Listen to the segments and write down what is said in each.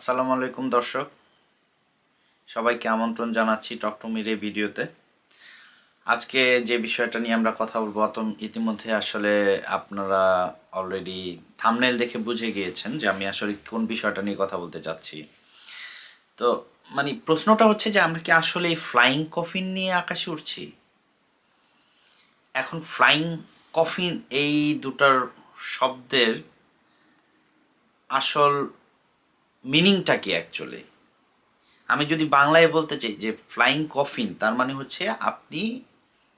আসসালামু আলাইকুম দর্শক। সবাইকে আমন্ত্রণ জানাচ্ছি টকটমির ভিডিওতে। আজকে যে বিষয়টা নিয়ে আমরা কথা বলব অত ইতিমধ্যে আসলে আপনারা অলরেডি থামনেল দেখে বুঝে গিয়েছেন যে আমি আসলে কোন বিষয়টা নিয়ে কথা বলতে চাচ্ছি। তো মানে প্রশ্নটা হচ্ছে যে আমরা কি আসলে এই ফ্লাইং কফিন নিয়ে আকাশে উঠছি এখন ফ্লাইং কফিন এই দুটার শব্দের আসল মিনিংটা কি অ্যাকচুয়ালি আমি যদি বাংলায় বলতে চাই যে ফ্লাইং কফিন তার মানে হচ্ছে আপনি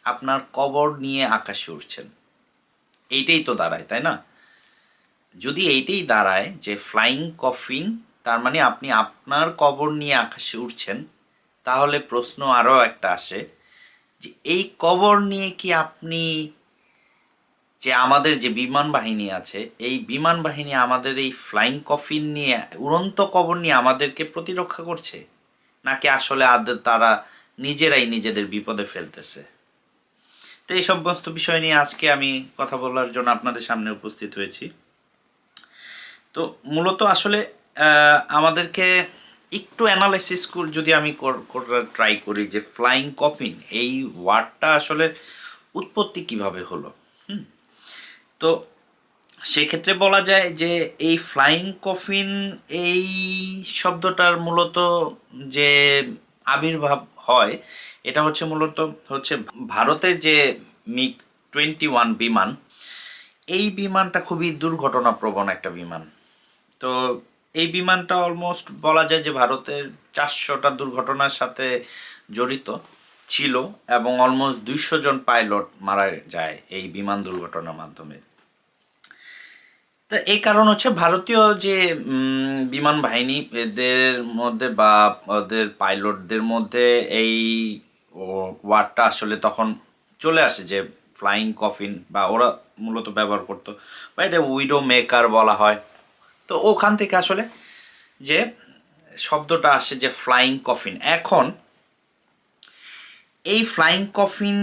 আপনার কবর নিয়ে আকাশে উঠছেন এইটাই তো দাঁড়ায়, তাই না? যদি এইটাই দাঁড়ায় যে ফ্লাইং কফিন তার মানে আপনি আপনার কবর নিয়ে আকাশে উঠছেন তাহলে প্রশ্ন আরও একটা আসে যে এই কবর নিয়ে কি আপনি যে আমাদের যে বিমান বাহিনী আছে, এই বিমান বাহিনী আমাদের এই ফ্লাইং কফিন নিয়ে, উড়ন্ত কবর নিয়ে আমাদেরকে প্রতিরক্ষা করছে? নাকি আসলে আদের তারা নিজেরাই নিজেদের বিপদে ফেলতেছে? তো এই সমস্ত বিষয় নিয়ে আজকে আমি কথা বলার জন্য আপনাদের সামনে উপস্থিত হয়েছি। তো মূলত আসলে আমাদেরকে একটু অ্যানালাইসিস যদি আমি করার ট্রাই করি যে ফ্লাইং কফিন এই ওয়ার্ডটা আসলে উৎপত্তি কীভাবে হলো? তো সেক্ষেত্রে বলা যায় যে এই ফ্লাইং কফিন এই শব্দটার মূলত যে আবির্ভাব হয়, এটা হচ্ছে মূলত হচ্ছে ভারতের যে মিগ টোয়েন্টি ওয়ান বিমান, এই বিমানটা খুবই দুর্ঘটনাপ্রবণ একটা বিমান। তো এই বিমানটা অলমোস্ট বলা যায় যে ভারতের চারশোটা দুর্ঘটনার সাথে জড়িত ছিল এবং অলমোস্ট দুইশো জন পাইলট মারা যায় এই বিমান দুর্ঘটনার মাধ্যমে। তো এই কারণ হচ্ছে ভারতীয় যে বিমান বাহিনী, এদের মধ্যে বা ওদের পাইলটদের মধ্যে এই ওয়ার্ডটা আসলে তখন চলে আসে যে ফ্লাইং কফিন বা ওরা মূলত ব্যবহার করতো। বা এটা উইডো মেকার বলা হয়। তো ওখান থেকে আসলে যে শব্দটা আসে যে ফ্লাইং কফিন এখন এই ফ্লাইং কফিন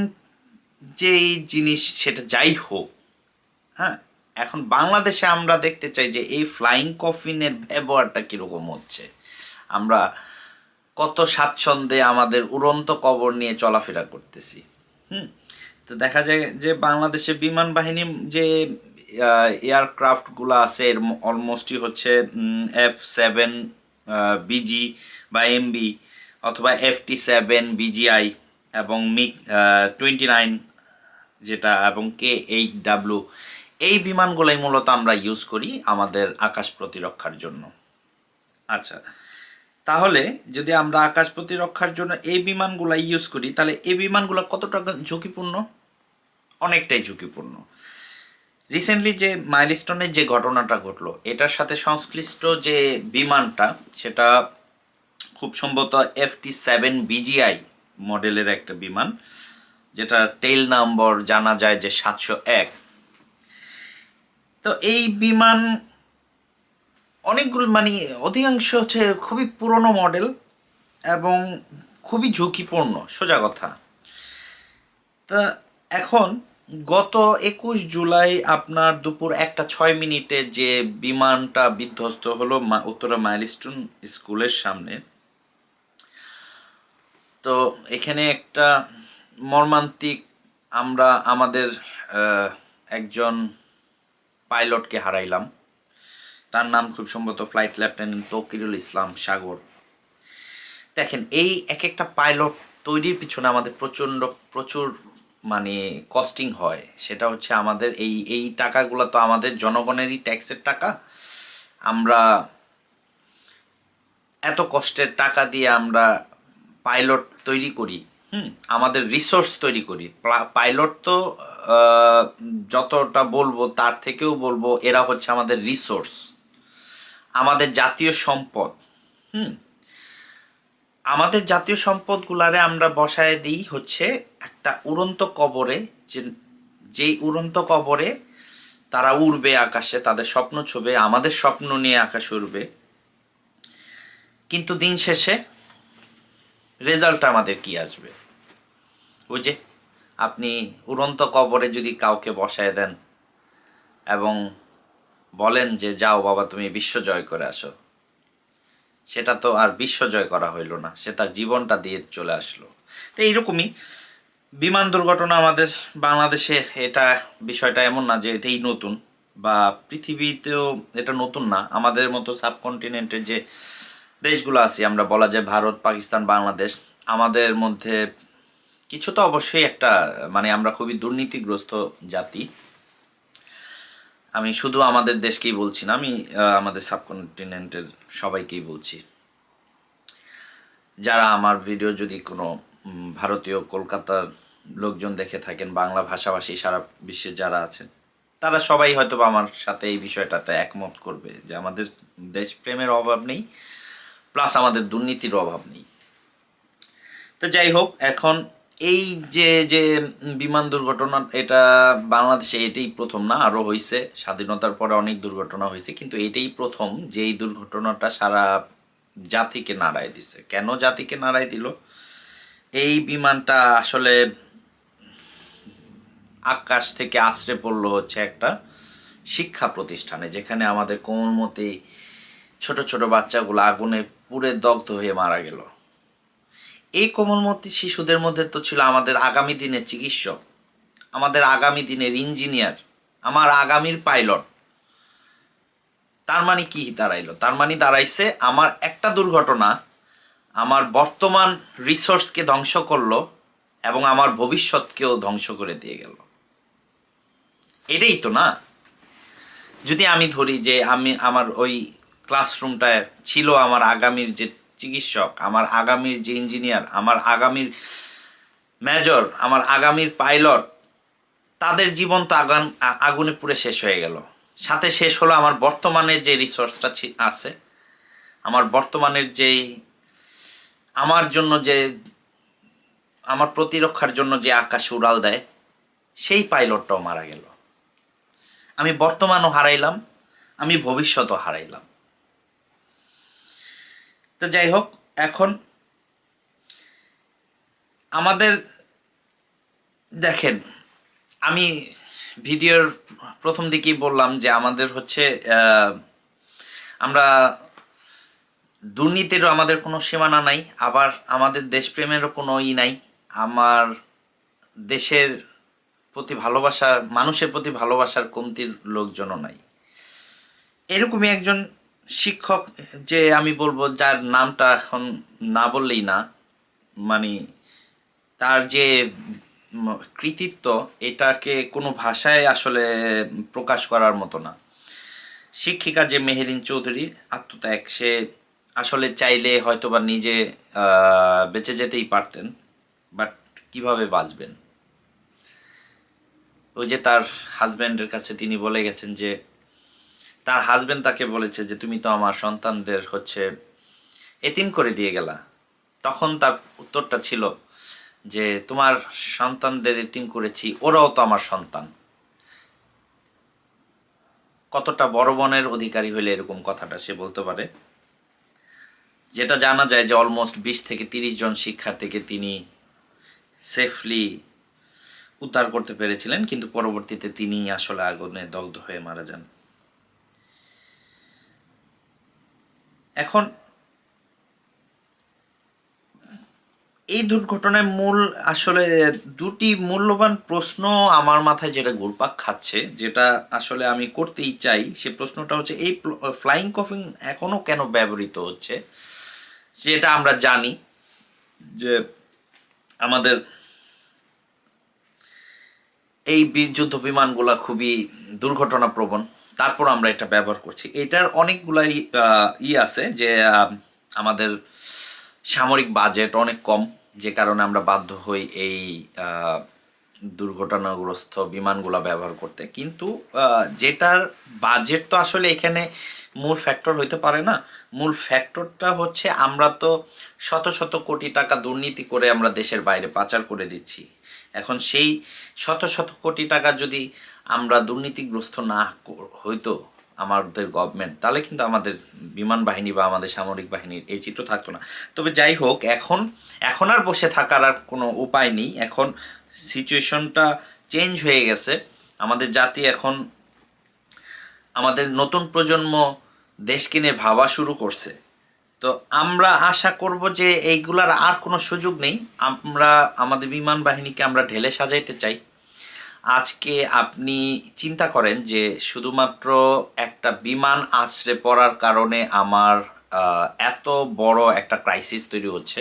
যে এই জিনিস সেটা যাই হোক হ্যাঁ এখন বাংলাদেশে আমরা দেখতে চাই যে এই ফ্লাইং কফিনের ব্যবহারটা কীরকম হচ্ছে। আমরা কত স্বাচ্ছন্দ্যে আমাদের উড়ন্ত কবর নিয়ে চলাফেরা করতেছি। হুম? তো দেখা যায় যে বাংলাদেশে বিমান বাহিনী যে এয়ারক্রাফটগুলো আছে, এর অলমোস্টই হচ্ছে এফ সেভেন বিজি বা এমবি অথবা এফ টি সেভেন বিজিআই এবং মিগ টোয়েন্টি নাইন যেটা এবং কে এইট ডাব্লু এই বিমানগুলোই মূলত আমরা ইউজ করি আমাদের আকাশ প্রতিরক্ষার জন্য। আচ্ছা তাহলে যদি আমরা আকাশ প্রতিরক্ষার জন্য এই বিমানগুলো ইউজ করি, তাহলে এই বিমানগুলো কতটা ঝুঁকিপূর্ণ? অনেকটাই ঝুঁকিপূর্ণ। রিসেন্টলি যে মাইলস্টোনের যে ঘটনাটা ঘটলো, এটার সাথে সংশ্লিষ্ট যে বিমানটা, সেটা খুব সম্ভবত এফ টি সেভেন বিজিআই মডেলের একটা বিমান, যেটা টেইল নম্বর জানা যায় যে সাতশো এক। তো এই বিমান অনেকগুলো মানে অধিকাংশ হচ্ছে খুবই পুরনো মডেল এবং খুবই ঝুঁকিপূর্ণ, সোজা কথা। তা এখন গত একুশ জুলাই আপনার দুপুর একটা ছয় মিনিটে যে বিমানটা বিধ্বস্ত হলো উত্তরা মাইলস্টোন স্কুলের সামনে, তো এখানে একটা মর্মান্তিক আমরা, আমাদের একজন পাইলটকে হারাইলাম। তার নাম খুব সম্ভবত ফ্লাইট লেফটেন্যান্ট তকিরুল ইসলাম সাগর। দেখেন, এই এক একটা পাইলট তৈরির পিছনে আমাদের প্রচণ্ড, প্রচুর মানে কস্টিং হয়। সেটা হচ্ছে আমাদের এই এই টাকাগুলো তো আমাদের জনগণেরই ট্যাক্সের টাকা। আমরা এত কষ্টের টাকা দিয়ে আমরা পাইলট তৈরি করি। হুম, আমাদের রিসোর্স তৈরি করি। পাইলট তো যতটা বলব তার থেকেও বলব এরা হচ্ছে আমাদের রিসোর্স আমাদের জাতীয় সম্পদ, হুম, আমাদের জাতীয় সম্পদগুলারে আমরা বসায় দিই হচ্ছে একটা উড়ন্ত কবরে, যে, যেই উড়ন্ত কবরে তারা উড়বে আকাশে, তাদের স্বপ্ন ছবে, আমাদের স্বপ্ন নিয়ে আকাশে উড়বে। কিন্তু দিন শেষে রেজাল্ট আমাদের কি আসবে? ওই যে আপনি উড়ন্ত কবরে যদি কাউকে বসায় দেন এবং বলেন যে, যাও বাবা, তুমি বিশ্ব জয় করে আসো। সেটা তো আর বিশ্বজয় করা হইল না, সে তার জীবনটা দিয়ে চলে আসলো। তো এইরকমই বিমান দুর্ঘটনা আমাদের বাংলাদেশে, এটা বিষয়টা এমন না যে এটাই নতুন বা পৃথিবীতেও এটা নতুন না। আমাদের মতো সাবকন্টিনেন্টের যে দেশগুলো আছে, আমরা বলা যায় ভারত, পাকিস্তান, বাংলাদেশ, আমাদের মধ্যে কিছু তো অবশ্যই একটা মানে আমরা খুবই দুর্নীতিগ্রস্ত জাতি। আমি শুধু আমাদের দেশকেই বলছি না, আমি আমাদের সাবকন্টিনেন্টের সবাইকেই বলছি। যারা আমার ভিডিও যদি কোনো ভারতীয় কলকাতার লোকজন দেখে থাকেন, বাংলা ভাষাভাষী সারা বিশ্বে যারা আছেন, তারা সবাই হয়তো আমার সাথে এই বিষয়টাতে একমত করবে যে আমাদের দেশপ্রেমের অভাব নেই, প্লাস আমাদের দুর্নীতির অভাব নেই। তো যাই হোক, এখন এই যে যে বিমান দুর্ঘটনা, এটা বাংলাদেশে এটাই প্রথম না? আরও হয়েছে স্বাধীনতার পরে অনেক দুর্ঘটনা হয়েছে কিন্তু এটাই প্রথম যে এই দুর্ঘটনাটা সারা জাতিকে নাড়ায় দিছে। কেন জাতিকে নাড়ায় দিল? এই বিমানটা আসলে আকাশ থেকে আশ্রে পড়ল হচ্ছে একটা শিক্ষা প্রতিষ্ঠানে, যেখানে আমাদের কোমলমতি ছোট ছোট বাচ্চাগুলো আগুনে পুড়ে দগ্ধ হয়ে মারা গেল। এই কোমলমতি শিশুদের মধ্যে তো ছিল আমাদের আগামী দিনের চিকিৎসক, আমাদের আগামী দিনের ইঞ্জিনিয়ার, আমার আগামীর পাইলট। তার মানে কি দাঁড়াইলো? তার মানে দাঁড়াইছে আমার একটা দুর্ঘটনা, আমার বর্তমান রিসোর্সকে ধ্বংস করল এবং আমার ভবিষ্যৎকেও ধ্বংস করে দিয়ে গেল। এটাই তো না? যদি আমি ধরি যে আমি, আমার ওই ক্লাসরুমটায় ছিল আমার আগামীর যে চিকিৎসক, আমার আগামীর যে ইঞ্জিনিয়ার আমার আগামীর মেজর আমার আগামীর পাইলট তাদের জীবন তো আগান আগুনে পুড়ে শেষ হয়ে গেল। সাথে শেষ হলো আমার বর্তমানে যে রিসোর্সটা আছে, আমার বর্তমানের যেই, আমার জন্য যে, আমার প্রতিরক্ষার জন্য যে আকাশ উড়াল দেয়, সেই পাইলটটাও মারা গেল। আমি বর্তমানও হারাইলাম, আমি ভবিষ্যতও হারাইলাম। তো যাই হোক, এখন আমাদের দেখেন, আমি ভিডিওর প্রথম দিকেই বললাম যে আমাদের হচ্ছে আমরা দুর্নীতিরও আমাদের কোনো সীমানা নাই, আবার আমাদের দেশপ্রেমেরও কোনো ই নাই। আমার দেশের প্রতি ভালোবাসার, মানুষের প্রতি ভালোবাসার কমতির লোকজনও নাই। এরকমই একজন শিক্ষক যে আমি বলব যার নামটা এখন না বললেই না মানে তার যে কৃতিত্ব, এটাকে কোনো ভাষায় আসলে প্রকাশ করার মতো না। শিক্ষিকা যে মেহেরিন চৌধুরী, আত্মত্যাগ, সে আসলে চাইলে হয়তোবা নিজে বেঁচে যেতেই পারতেন, বাট কীভাবে বাঁচবেন? ওই যে তার হাজব্যান্ডের কাছে তিনি বলে গেছেন যে তার হাজবেন্ড তাকে বলেছে যে, তুমি তো আমার সন্তানদের হচ্ছে এতিম করে দিয়ে গেলা। তখন তার উত্তরটা ছিল যে, তোমার সন্তানদের এতিম করেছি, ওরাও তো আমার সন্তান। কতটা বড় বনের অধিকারী হলে এরকম কথাটা সে বলতে পারে? যেটা জানা যায় যে অলমোস্ট বিশ থেকে তিরিশ জন শিক্ষার্থীকে তিনি সেফলি উদ্ধার করতে পেরেছিলেন, কিন্তু পরবর্তীতে তিনি আসলে আগুনে দগ্ধ হয়ে মারা যান। এখন এই দুর্ঘটনায় মূল আসলে দুটি মূল্যবান প্রশ্ন আমার মাথায় যেটা ঘুরপাক খাচ্ছে, যেটা আসলে আমি করতেই চাই, সে প্রশ্নটা হচ্ছে, এই ফ্লাইং কফিং এখনও কেন ব্যবহৃত হচ্ছে? সেটা আমরা জানি যে আমাদের এই যুদ্ধ বিমানগুলা খুবই দুর্ঘটনা প্রবণ তারপর আমরা এটা ব্যবহার করছি। এটার অনেকগুলাই ই আছে যে আমাদের সামরিক বাজেট অনেক কম, যে কারণে আমরা বাধ্য হই এই দুর্ঘটনাগ্রস্ত বিমানগুলা ব্যবহার করতে। কিন্তু যেটার বাজেট তো আসলে এখানে মূল ফ্যাক্টর হইতে পারে না। মূল ফ্যাক্টরটা হচ্ছে আমরা তো শত শত কোটি টাকা দুর্নীতি করে আমরা দেশের বাইরে পাচার করে দিচ্ছি। এখন সেই শত শত কোটি টাকা যদি আমরা দুর্নীতিগ্রস্ত না হইতো আমাদের গভর্নমেন্ট তাহলে কিন্তু আমাদের বিমান বাহিনী বা আমাদের সামরিক বাহিনীর এই চিত্র থাকতো না। তবে যাই হোক, এখন এখন আর বসে থাকার আর কোনো উপায় নেই। এখন সিচুয়েশনটা চেঞ্জ হয়ে গেছে। আমাদের জাতি এখন, আমাদের নতুন প্রজন্ম দেশকে নিয়ে ভাবা শুরু করছে। তো আমরা আশা করব যে এইগুলার আর কোনো সুযোগ নেই। আমরা, আমাদের বিমান বাহিনীকে আমরা ঢেলে সাজাইতে চাই। আজকে আপনি চিন্তা করেন যে শুধুমাত্র একটা বিমান আশ্রে পড়ার কারণে আমার এত বড় একটা ক্রাইসিস তৈরি হচ্ছে।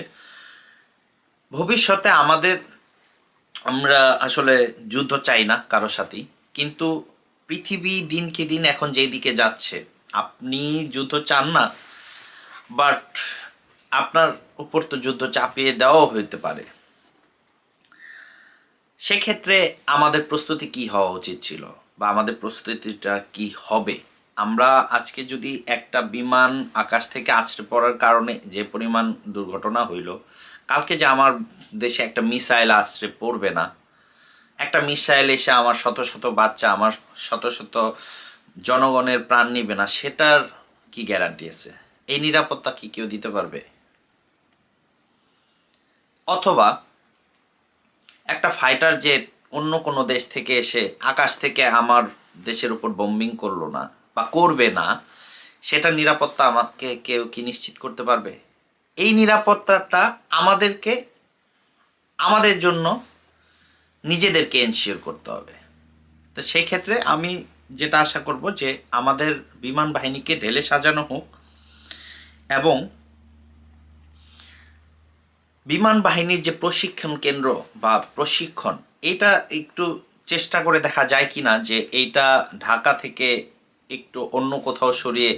ভবিষ্যতে আমাদের, আমরা আসলে যুদ্ধ চাই না কারোর সাথেই। কিন্তু পৃথিবী দিনকে দিন এখন যেই দিকে যাচ্ছে, আপনি যুদ্ধ চান না বাট আপনার উপর তো যুদ্ধ চাপিয়ে দেওয়াও হইতে পারে। সেক্ষেত্রে আমাদের প্রস্তুতি কি হওয়া উচিত ছিল? বা আমাদের প্রস্তুতিটা কি হবে? আমরা আজকে যদি একটা বিমান আকাশ থেকে আছড়ে পড়ার কারণে যে পরিমাণ দুর্ঘটনা হইল, কালকে যে আমার দেশে একটা মিসাইল আছড়ে পড়বে না, একটা মিসাইল এসে আমার শত শত বাচ্চা, আমার শত শত জনগণের প্রাণ নিবে না, সেটার কি গ্যারান্টি আছে? এই নিরাপত্তা কি কেউ দিতে পারবে? অথবা একটা ফাইটার জেট অন্য কোনো দেশ থেকে এসে আকাশ থেকে আমার দেশের উপর বম্বিং করল না বা করবে না, সেটা নিরাপত্তা আমাকে কেউ কি নিশ্চিত করতে পারবে? এই নিরাপত্তাটা আমাদেরকে, আমাদের জন্য নিজেদেরকে এনশিওর করতে হবে। তো সেই ক্ষেত্রে আমি যেটা আশা করব যে আমাদের বিমান বাহিনীকে ঢেলে সাজানো হোক এবং বিমান বাহিনীর যে প্রশিক্ষণ কেন্দ্র বা প্রশিক্ষণ, এটা একটু চেষ্টা করে দেখা যায় কি না যে এইটা ঢাকা থেকে একটু অন্য কোথাও সরিয়ে,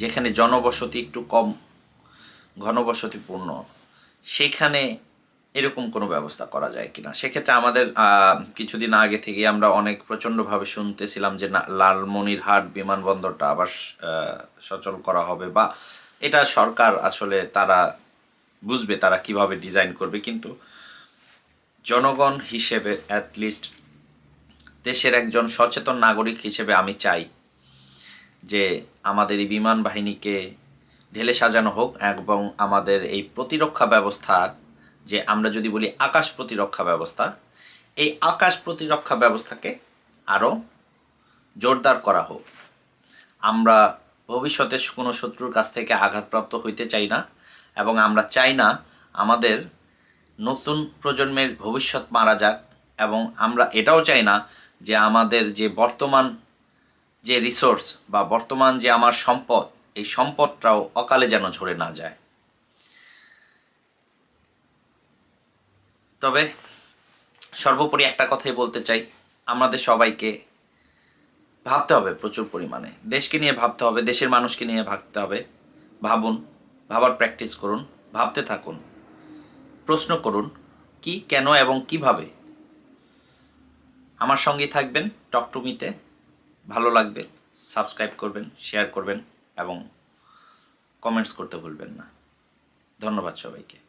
যেখানে জনবসতি একটু কম, ঘনবসতিপূর্ণ, সেখানে এরকম কোনো ব্যবস্থা করা যায় কিনা? সেক্ষেত্রে আমাদের কিছুদিন আগে থেকে আমরা অনেক প্রচণ্ডভাবে শুনতেছিলাম যে না, লালমনিরহাট বিমানবন্দরটা আবার সচল করা হবে বা এটা সরকার আসলে তারা বুঝবে তারা কীভাবে ডিজাইন করবে, কিন্তু জনগণ হিসেবে অ্যাটলিস্ট দেশের একজন সচেতন নাগরিক হিসেবে আমি চাই যে আমাদের এই বিমান বাহিনীকে ঢেলে সাজানো হোক এবং আমাদের এই প্রতিরক্ষা ব্যবস্থা যে আমরা যদি বলি আকাশ প্রতিরক্ষা ব্যবস্থা, এই আকাশ প্রতিরক্ষা ব্যবস্থাকে আরও জোরদার করা হোক। আমরা ভবিষ্যতে কোনো শত্রুর কাছ থেকে আঘাতপ্রাপ্ত হইতে চাই না। এবং আমরা চাই না আমাদের নতুন প্রজন্মের ভবিষ্যৎ মারা যাক এবং আমরা এটাও চাই না যে আমাদের যে বর্তমান যে রিসোর্স বা বর্তমান যে আমার সম্পদ, এই সম্পদটাও অকালে যেন ঝরে না যায়। তবে সর্বোপরি একটা কথাই বলতে চাই, আমাদের সবাইকে ভাবতে হবে প্রচুর পরিমাণে। দেশকে নিয়ে ভাবতে হবে, দেশের মানুষকে নিয়ে ভাবতে হবে। ভাবুন ভাবার প্র্যাকটিস করুন, ভাবতে থাকুন। প্রশ্ন করুন, কি, কেন এবং কীভাবে? আমার সঙ্গে থাকবেন টক টুমিতে ভালো লাগবে সাবস্ক্রাইব করবেন শেয়ার করবেন এবং কমেন্টস করতে ভুলবেন না। ধন্যবাদ সবাইকে।